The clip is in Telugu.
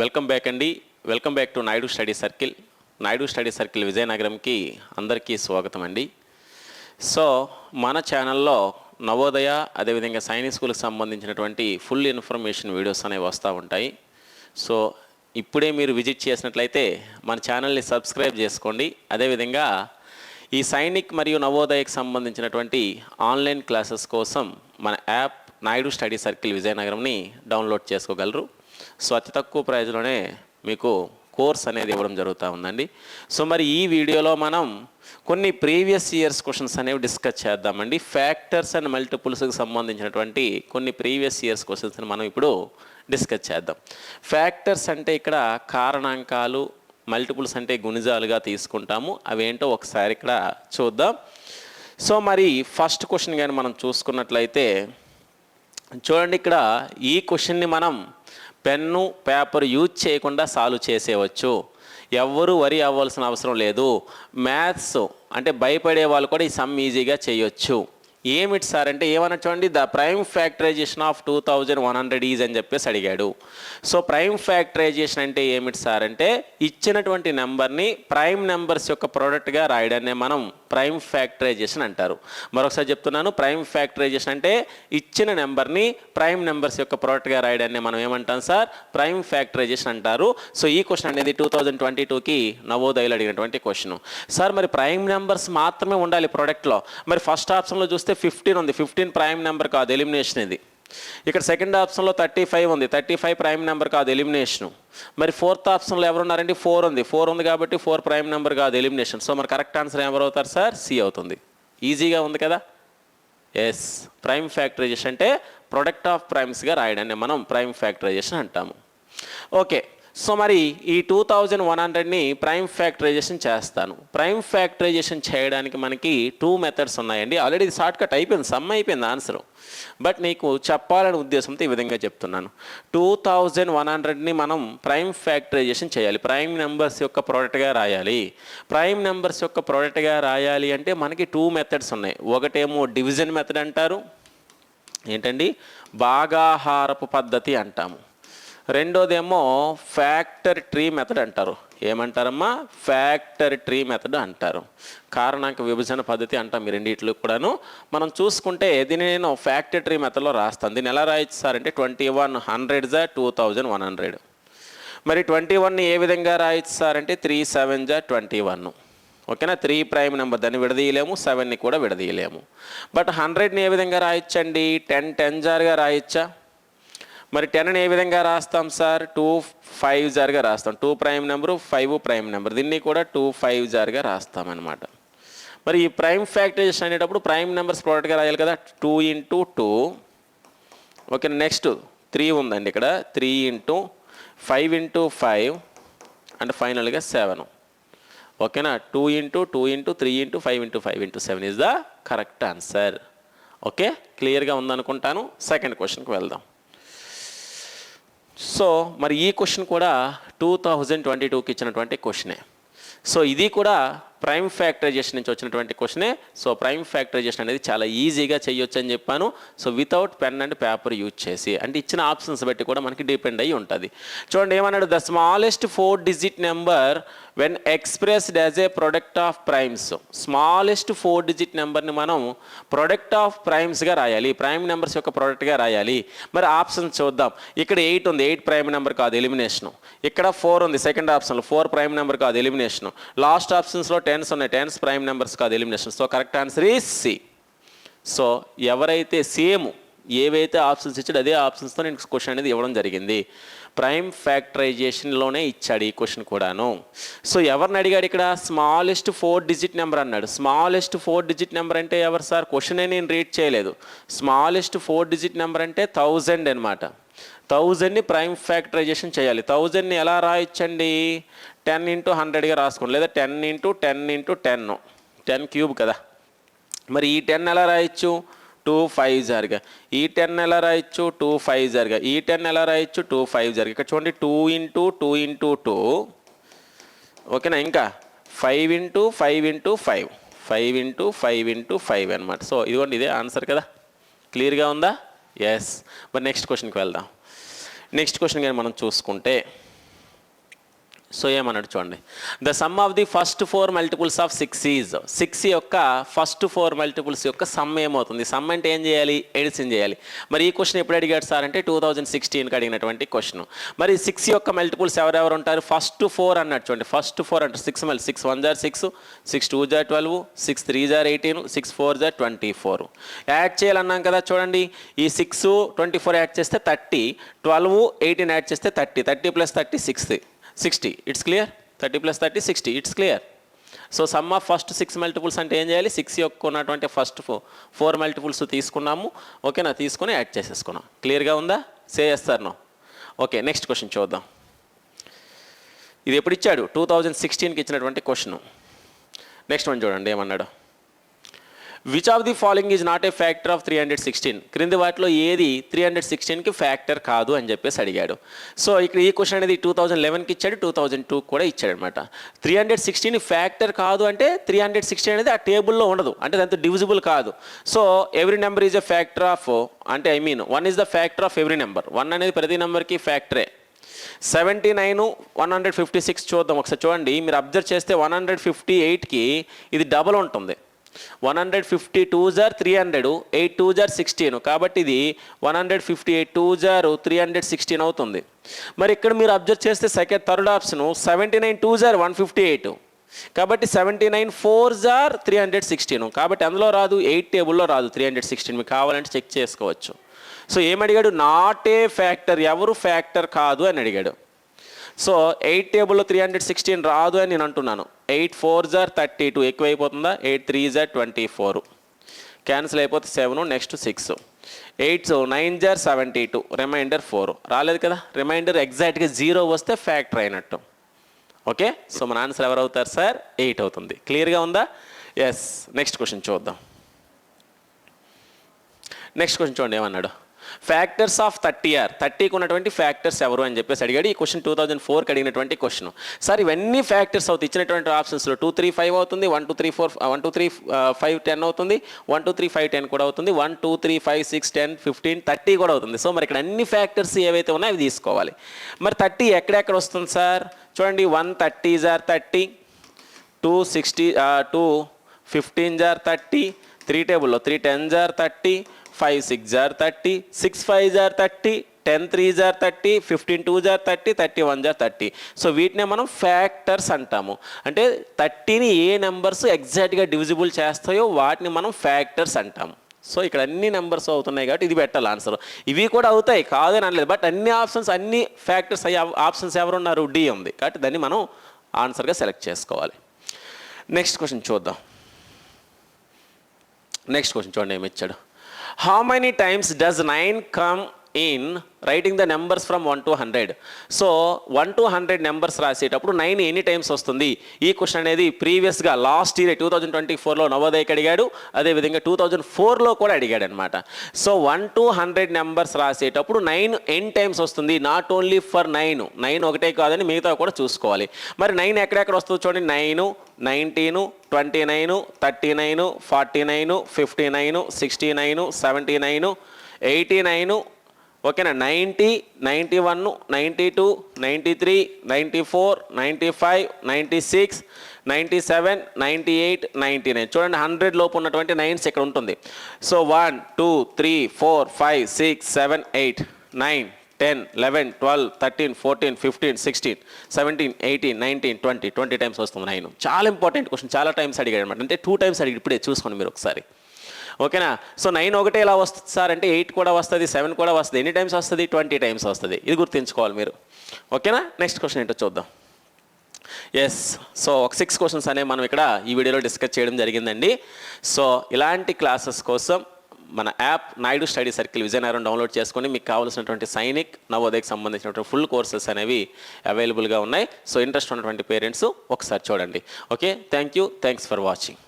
వెల్కమ్ బ్యాక్ అండి. Welcome back to Naidu study circle. Naidu study circle విజయనగరంకి అందరికీ స్వాగతం అండి. సో మన ఛానల్లో నవోదయ అదేవిధంగా సైనిక్ స్కూల్కి సంబంధించినటువంటి ఫుల్ ఇన్ఫర్మేషన్ వీడియోస్ అనేవి వస్తూ ఉంటాయి. సో ఇప్పుడే మీరు విజిట్ చేసినట్లయితే మన ఛానల్ని సబ్స్క్రైబ్ చేసుకోండి. అదేవిధంగా ఈ సైనిక్ మరియు నవోదయకు సంబంధించినటువంటి ఆన్లైన్ క్లాసెస్ కోసం మన యాప్ నాయుడు స్టడీ సర్కిల్ విజయనగరంని డౌన్లోడ్ చేసుకోగలరు. సో అతి తక్కువ ప్రైజ్లోనే మీకు కోర్స్ అనేది ఇవ్వడం జరుగుతూ ఉందండి. సో మరి ఈ వీడియోలో మనం కొన్ని ప్రీవియస్ ఇయర్స్ క్వశ్చన్స్ అనేవి డిస్కస్ చేద్దామండి. ఫ్యాక్టర్స్ అండ్ మల్టిపుల్స్కి సంబంధించినటువంటి కొన్ని ప్రీవియస్ ఇయర్స్ క్వశ్చన్స్ని మనం ఇప్పుడు డిస్కస్ చేద్దాం. ఫ్యాక్టర్స్ అంటే ఇక్కడ కారణాంకాలు మల్టిపుల్స్ అంటే గుణిజాలుగా తీసుకుంటాము. అవేంటో ఒకసారి ఇక్కడ చూద్దాం. సో మరి ఫస్ట్ క్వశ్చన్ కానీ మనం చూసుకున్నట్లయితే చూడండి ఇక్కడ ఈ క్వశ్చన్ని మనం పెన్ను పేపర్ యూజ్ చేయకుండా సాల్వ్ చేసేవచ్చు. ఎవ్వరూ వరి అవ్వాల్సిన అవసరం లేదు. మ్యాథ్స్ అంటే భయపడే వాళ్ళు కూడా ఈ సమ్ ఈజీగా చేయొచ్చు. ఏమిటి సార్ అంటే ఏమన్నా చూడండి the prime factorization of two thousand one hundred is అని చెప్పేసి అడిగాడు. సో ప్రైమ్ ఫ్యాక్టరైజేషన్ అంటే ఏమిటి సార్ అంటే ఇచ్చినటువంటి నెంబర్ని ప్రైమ్ నెంబర్స్ యొక్క ప్రోడక్ట్గా రాయడాన్ని మనం ప్రైమ్ ఫ్యాక్టరైజేషన్ అంటారు. మరొకసారి చెప్తున్నాను ప్రైమ్ ఫ్యాక్టరైజేషన్ అంటే ఇచ్చిన నెంబర్ని ప్రైమ్ నెంబర్స్ యొక్క ప్రోడక్ట్గా రాయడాన్ని మనం ఏమంటాం సార్? ప్రైమ్ ఫ్యాక్టరైజేషన్ అంటారు. సో ఈ క్వశ్చన్ అనేది టూ థౌజండ్ ట్వంటీ టూకి నవోదయలు అడిగినటువంటి క్వశ్చన్. సార్ మరి ప్రైమ్ నెంబర్స్ మాత్రమే ఉండాలి ప్రోడక్ట్లో మరి ఫస్ట్ ఆప్షన్లో చూస్తే ఫిఫ్టీన్ ఉంది. ఫిఫ్టీన్ ప్రైమ్ నెంబర్ కాదు ఎలిమినేషన్ ఇది. ఇక్కడ సెకండ్ ఆప్షన్లో థర్టీ ఫైవ్ ఉంది. థర్టీ ఫైవ్ ప్రైమ్ నెంబర్ కాదు ఎలిమినేషన్ మరి ఫోర్త్ ఆప్షన్లో ఎవరున్నారండి? ఫోర్ ఉంది. ఫోర్ ఉంది కాబట్టి ఫోర్ ప్రైమ్ నెంబర్ కాదు ఎలిమినేషన్ సో మరి కరెక్ట్ ఆన్సర్ ఎవరు అవుతారు సార్ సి అవుతుంది. ఈజీగా ఉంది కదా? ఎస్ ప్రైమ్ ఫ్యాక్టరైజేషన్ అంటే ప్రొడక్ట్ ఆఫ్ ప్రైమ్స్గా రాయడాన్ని మనం ప్రైమ్ ఫ్యాక్టరైజేషన్ అంటాము. ఓకే సో మరి ఈ టూ థౌజండ్ వన్ హండ్రెడ్ని ప్రైమ్ ఫ్యాక్టరైజేషన్ చేస్తాను. ప్రైమ్ ఫ్యాక్టరైజేషన్ చేయడానికి మనకి టూ మెథడ్స్ ఉన్నాయండి. ఆల్రెడీ ఇది అయిపోయింది సమ్ అయిపోయింది ఆన్సర్ బట్ నీకు చెప్పాలనే ఉద్దేశంతో ఈ విధంగా చెప్తున్నాను. టూ థౌజండ్ వన్ హండ్రెడ్ని మనం ప్రైమ్ ఫ్యాక్టరైజేషన్ చేయాలి. ప్రైమ్ నెంబర్స్ యొక్క ప్రోడక్ట్గా రాయాలి. ప్రైమ్ నెంబర్స్ యొక్క ప్రోడక్ట్గా రాయాలి అంటే మనకి టూ మెథడ్స్ ఉన్నాయి. ఒకటేమో డివిజన్ మెథడ్ అంటారు. ఏంటండి? భాగాహారపు పద్ధతి అంటాము. రెండోదేమో ఫ్యాక్టర్ ట్రీ మెథడ్ అంటారు. ఏమంటారమ్మా? ఫ్యాక్టర్ ట్రీ మెథడ్ అంటారు. కారణాంక విభజన పద్ధతి అంటాం ఈ రెండిట్లో కూడాను. మనం చూసుకుంటే దీన్ని నేను ఫ్యాక్టర్ ట్రీ మెథడ్లో రాస్తాను. దీన్ని ఎలా రాయొచ్చు సార్ అంటే ట్వంటీ వన్ హండ్రెడ్ జా టూ థౌజండ్ వన్ హండ్రెడ్. మరి ట్వంటీ వన్ ఏ విధంగా రాయొచ్చు సార్ అంటే త్రీ సెవెన్ జా ట్వంటీ వన్. ఓకేనా? త్రీ ప్రైమ్ నెంబర్ దాన్ని విడదీయలేము సెవెన్ని కూడా విడదీయలేము. బట్ హండ్రెడ్ని ఏ విధంగా రాయొచ్చండి? Ten ten జార్గా రాయొచ్చా? మరి టెన్ని ఏ విధంగా రాస్తాం సార్? టూ ఫైవ్ జార్గా రాస్తాం. Two prime number five prime number. దీన్ని కూడా టూ ఫైవ్ జార్గా రాస్తామన్నమాట. మరి ఈ ప్రైమ్ ఫ్యాక్టరైజేషన్ అనేటప్పుడు ప్రైమ్ నెంబర్స్ ప్రోడక్ట్గా రాయాలి కదా? Two into two. Okay next three ఉందండి ఇక్కడ. Three into five into five and ఫైనల్గా సెవెన్. ఓకేనా? Two into two into three into five into five into seven is the correct answer. Okay? క్లియర్గా ఉందనుకుంటాను. సెకండ్ క్వశ్చన్కి వెళ్దాం. సో మరి ఈ క్వశ్చన్ కూడా టూ థౌజండ్ ట్వంటీ టూకి ఇచ్చినటువంటి క్వశ్చనే. సో ఇది కూడా ప్రైమ్ ఫ్యాక్టరైజేషన్ నుంచి వచ్చినటువంటి క్వశ్చనే సో ప్రైమ్ ఫ్యాక్టరైజేషన్ అనేది చాలా ఈజీగా చేయొచ్చు అని చెప్పాను. So without pen and paper use చేసి అంటే ఇచ్చిన ఆప్షన్స్ బట్టి కూడా మనకి డిపెండ్ అయ్యి ఉంటుంది. చూడండి ఏమన్నాడు? The smallest four digit number when expressed as a product of primes smallest four digit నెంబర్ని మనం ప్రొడక్ట్ ఆఫ్ ప్రైమ్స్గా రాయాలి. ప్రైమ్ నెంబర్స్ యొక్క ప్రొడక్ట్గా రాయాలి. మరి ఆప్షన్ చూద్దాం. ఇక్కడ ఎయిట్ ఉంది. ఎయిట్ ప్రైమ్ నెంబర్ కాదు ఎలిమినేషన్ ఇక్కడ ఫోర్ ఉంది. సెకండ్ ఆప్షన్లో ఫోర్ ప్రైమ్ నెంబర్ కాదు ఎలిమినేషన్ లాస్ట్ ఆప్షన్స్లో టెన్స్ ఉన్నాయి. టెన్స్ ప్రైమ్ నెంబర్స్ కాదు elimination so correct answer is C so ఎవరైతే సేమ్ ఏవైతే ఆప్షన్స్ ఇచ్చాడో అదే ఆప్షన్స్తో నేను క్వశ్చన్ అనేది ఇవ్వడం జరిగింది. ప్రైమ్ ఫ్యాక్టరైజేషన్లోనే ఇచ్చాడు ఈ క్వశ్చన్ కూడాను. సో ఎవరిని అడిగాడు ఇక్కడ? స్మాలెస్ట్ ఫోర్ డిజిట్ నెంబర్ అన్నాడు. స్మాలెస్ట్ ఫోర్ డిజిట్ నెంబర్ అంటే ఎవరు సార్? క్వశ్చనే నేను రీడ్ చేయలేదు. స్మాలెస్ట్ ఫోర్ డిజిట్ నెంబర్ అంటే థౌజండ్ అనమాట థౌజండ్ని ప్రైమ్ ఫ్యాక్టరైజేషన్ చేయాలి. థౌజండ్ని ఎలా రాయొచ్చండి? టెన్ ఇంటూ హండ్రెడ్గా రాసుకోండి. లేదా ten into ten into ten ten cube కదా. మరి ఈ టెన్ ఎలా రాయొచ్చు? టూ ఫైవ్ జారుగా ఈ టెన్ ఎలా రాయొచ్చు? టూ ఫైవ్ జారుగా ఈ టెన్ ఎలా రాయొచ్చు? టూ ఫైవ్ జారుగా ఇక్కడ చూడండి two into two into two. ఓకేనా? ఇంకా five into five into five. Five into five into five అనమాట సో ఇదిగోండి ఇదే ఆన్సర్ కదా? క్లియర్గా ఉందా? ఎస్ మరి నెక్స్ట్ క్వశ్చన్కి వెళ్దాం. నెక్స్ట్ క్వశ్చన్ కానీ మనం చూసుకుంటే సో ఏమన్నాడు చూడండి. The sum of the first four multiples of six is six యొక్క ఫస్ట్ ఫోర్ మల్టిపుల్స్ యొక్క సమ్ ఏమవుతుంది? సమ్ అంటే ఏం చేయాలి? ఎడిసిన్ చేయాలి. మరి ఈ క్వశ్చన్ ఎప్పుడు అడిగాడు సార్ అంటే టూ థౌజండ్ సిక్స్టీన్కి అడిగినటువంటి క్వశ్చన్ మరి సిక్స్ యొక్క మల్టిపుల్స్ ఎవరెవరు ఉంటారు? ఫస్ట్ ఫోర్ అన్నట్టు చూడండి. ఫస్ట్ ఫోర్ అంటే సిక్స్ మళ్ళీ సిక్స్ వన్ జార్ సిక్స్ సిక్స్ టూ జార్ ట్వెల్వ్ సిక్స్ త్రీ జార్ ఎయిటీన్ సిక్స్ ఫోర్ జార్ ట్వంటీ ఫోర్ యాడ్ చేయాలన్నాం కదా చూడండి. ఈ సిక్స్ ట్వంటీ ఫోర్ యాడ్ చేస్తే థర్టీ ట్వెల్వ్ ఎయిటీన్ యాడ్ చేస్తే thirty thirty plus thirty sixth sixty it's clear thirty plus thirty sixty it's clear so sum of first six multiples అంటే ఏం చేయాలి? సిక్స్ యొక్క ఉన్నటువంటి ఫస్ట్ ఫోర్ ఫోర్ మల్టిపుల్స్ తీసుకున్నాము. ఓకేనా తీసుకొని యాడ్ చేసేసుకున్నాం. క్లియర్గా ఉందా? సే చేస్తారు నో ఓకే నెక్స్ట్ క్వశ్చన్ చూద్దాం. ఇది ఎప్పుడు ఇచ్చాడు? టూ థౌజండ్ సిక్స్టీన్కి ఇచ్చినటువంటి క్వశ్చన్ నెక్స్ట్ వన్ చూడండి ఏమన్నాడు? Which of the following is not a factor of three hundred sixteen క్రింది వాటిలో ఏది త్రీ హండ్రెడ్ సిక్స్టీన్కి ఫ్యాక్టర్ కాదు అని చెప్పేసి అడిగాడు. సో ఇక్కడ ఈ క్వశ్చన్ అనేది టూ థౌజండ్ లెవెన్కి ఇచ్చాడు టూ థౌజండ్ టూ కూడా ఇచ్చాడు అనమాట త్రీ హండ్రెడ్ సిక్స్టీన్ ఫ్యాక్టర్ కాదు అంటే త్రీ హండ్రెడ్ సిక్స్టీన్ అనేది ఆ టేబుల్లో ఉండదు అంటే దాంతో డివిజిబుల్ కాదు. So every number is a factor of అంటే I mean one is the factor of every number one అనేది ప్రతి నెంబర్కి ఫ్యాక్టరే seventy nine one hundred fifty six చూద్దాం ఒకసారి చూడండి. మీరు అబ్జర్వ్ చేస్తే వన్ హండ్రెడ్ ఫిఫ్టీ ఎయిట్కి ఇది డబల్ ఉంటుంది. వన్ హండ్రెడ్ ఫిఫ్టీ టూ జార్ త్రీ హండ్రెడ్ ఎయిట్ టూ జార్ సిక్స్టీన్. కాబట్టి ఇది one hundred fifty eight two jar three hundred sixteen అవుతుంది. మరి ఇక్కడ మీరు అబ్జర్వ్ చేస్తే second third option seventy nine two jar one fifty eight. కాబట్టి సెవెంటీ నైన్ ఫోర్ జార్ త్రీ హండ్రెడ్ సిక్స్టీన్. కాబట్టి అందులో రాదు ఎయిట్ టేబుల్లో రాదు త్రీ హండ్రెడ్ సిక్స్టీన్. మీకు కావాలంటే చెక్ చేసుకోవచ్చు. సో ఏమడిగాడు? నాట్ ఏ ఫ్యాక్టర్ ఎవరు ఫ్యాక్టర్ కాదు అని అడిగాడు. సో ఎయిట్ టేబుల్లో త్రీ హండ్రెడ్ సిక్స్టీన్ రాదు అని నేను అంటున్నాను. Eight four are thirty two ఎక్కువ అయిపోతుందా eight three are twenty four. Cancel అయిపోతే seven next six eight nine are seventy two remainder four రాలేదు కదా? రిమైండర్ ఎగ్జాక్ట్గా జీరో వస్తే ఫ్యాక్టర్ అయినట్టు ఓకే సో మన ఆన్సర్ ఎవరు అవుతారు సార్ ఎయిట్ అవుతుంది. క్లియర్గా ఉందా? ఎస్ నెక్స్ట్ క్వశ్చన్ చూద్దాం. నెక్స్ట్ క్వశ్చన్ చూడండి ఏమన్నాడు? ఫ్యాక్టర్స్ ఆఫ్ థర్టీ ఆర్ థర్టీకి ఉన్నటువంటి ఫ్యాక్టర్స్ ఎవరు అని చెప్పేసి అడిగాడు. ఈ క్వశ్చన్ టూ థౌజండ్ ఫోర్కి అడిగినటువంటి క్వశ్చన్ సార్ ఇవన్నీ ఫ్యాక్టర్స్ అవుతాయి. ఇచ్చినటువంటి ఆప్షన్స్లో టూ త్రీ ఫైవ్ అవుతుంది. One two three four one two three five ten అవుతుంది. One two three five ten కూడా అవుతుంది. One two three five six ten fifteen thirty కూడా అవుతుంది. సో మరి ఇక్కడ అన్ని ఫ్యాక్టర్స్ ఏవైతే ఉన్నాయో అవి తీసుకోవాలి. మరి థర్టీ ఎక్కడెక్కడ వస్తుంది సార్? చూడండి one thirty are thirty two sixty two fifteen are thirty three టేబుల్లో three ten are thirty five six are thirty six five are thirty ten three are thirty fifteen two are thirty thirty one are thirty. So వీటినే మనం ఫ్యాక్టర్స్ అంటాము. అంటే థర్టీని ఏ నెంబర్స్ ఎగ్జాక్ట్గా డివిజిబుల్ చేస్తాయో వాటిని మనం ఫ్యాక్టర్స్ అంటాము. సో ఇక్కడ అన్ని నెంబర్స్ అవుతున్నాయి కాబట్టి ఇది పెట్టాలి ఆన్సర్. ఇవి కూడా అవుతాయి కాదని అనలేదు. బట్ అన్ని ఆప్షన్స్ అన్ని ఫ్యాక్టర్స్ అయ్యే ఆప్షన్స్ ఎవరున్నారు? డి ఉంది. కాబట్టి దాన్ని మనం ఆన్సర్గా సెలెక్ట్ చేసుకోవాలి. నెక్స్ట్ క్వశ్చన్ చూద్దాం. నెక్స్ట్ క్వశ్చన్ చూడండి ఏమి ఇచ్చాడు. How many times does nine come in writing the numbers from one to hundred so one to hundred numbers రాసేటప్పుడు నైన్ ఎనీ టైమ్స్ వస్తుంది? ఈ క్వశ్చన్ అనేది ప్రీవియస్గా last year two thousand twenty ఫోర్లో నవోదయకి అడిగాడు. అదేవిధంగా టూ థౌజండ్ ఫోర్లో కూడా అడిగాడు అనమాట so one to hundred numbers రాసేటప్పుడు నైన్ ఎన్ టైమ్స్ వస్తుంది. Not only for nine nine ఒకటే కాదని మిగతా కూడా చూసుకోవాలి. మరి నైన్ ఎక్కడెక్కడ వస్తుంది చూడండి? Nine nineteen twenty nine thirty nine forty nine fifty nine sixty nine seventy nine eighty nine ఓకేనా? Ninety ninety one ninety two ninety three ninety four ninety five ninety six ninety seven ninety eight ninety nine. చూడండి హండ్రెడ్ లోపు ఉన్నటువంటి నైన్స్ ఇక్కడ ఉంటుంది. So one two three four five six seven eight nine ten eleven twelve thirteen fourteen fifteen sixteen seventeen eighteen nineteen twenty twenty times వస్తుంది నైన్. చాలా ఇంపార్టెంట్ క్వశ్చన్. చాలా టైమ్స్ అడిగాడు అనమాట అంటే టూ టైమ్స్ అడిగి ఇప్పుడే చూసుకోండి మీరు ఒకసారి. ఓకేనా? సో నైన్ ఒకటే ఎలా వస్తుంది సార్ అంటే ఎయిట్ కూడా వస్తుంది సెవెన్ కూడా వస్తుంది. ఎన్ని టైమ్స్ వస్తుంది? ట్వంటీ టైమ్స్ వస్తుంది. ఇది గుర్తుంచుకోవాలి మీరు. ఓకేనా? నెక్స్ట్ క్వశ్చన్ ఏంటో చూద్దాం. ఎస్ సో ఒక సిక్స్ క్వశ్చన్స్ అనేవి మనం ఇక్కడ ఈ వీడియోలో డిస్కస్ చేయడం జరిగిందండి. సో ఇలాంటి క్లాసెస్ కోసం మన app Naidu study circle Vizianagaram download చేసుకొని మీకు కావాల్సినటువంటి సైనిక్ నవోదయకు సంబంధించినటువంటి ఫుల్ కోర్సెస్ అనేవి అవైలబుల్గా ఉన్నాయి. సో ఇంట్రెస్ట్ ఉన్నటువంటి పేరెంట్స్ ఒకసారి చూడండి. Okay thank you thanks for watching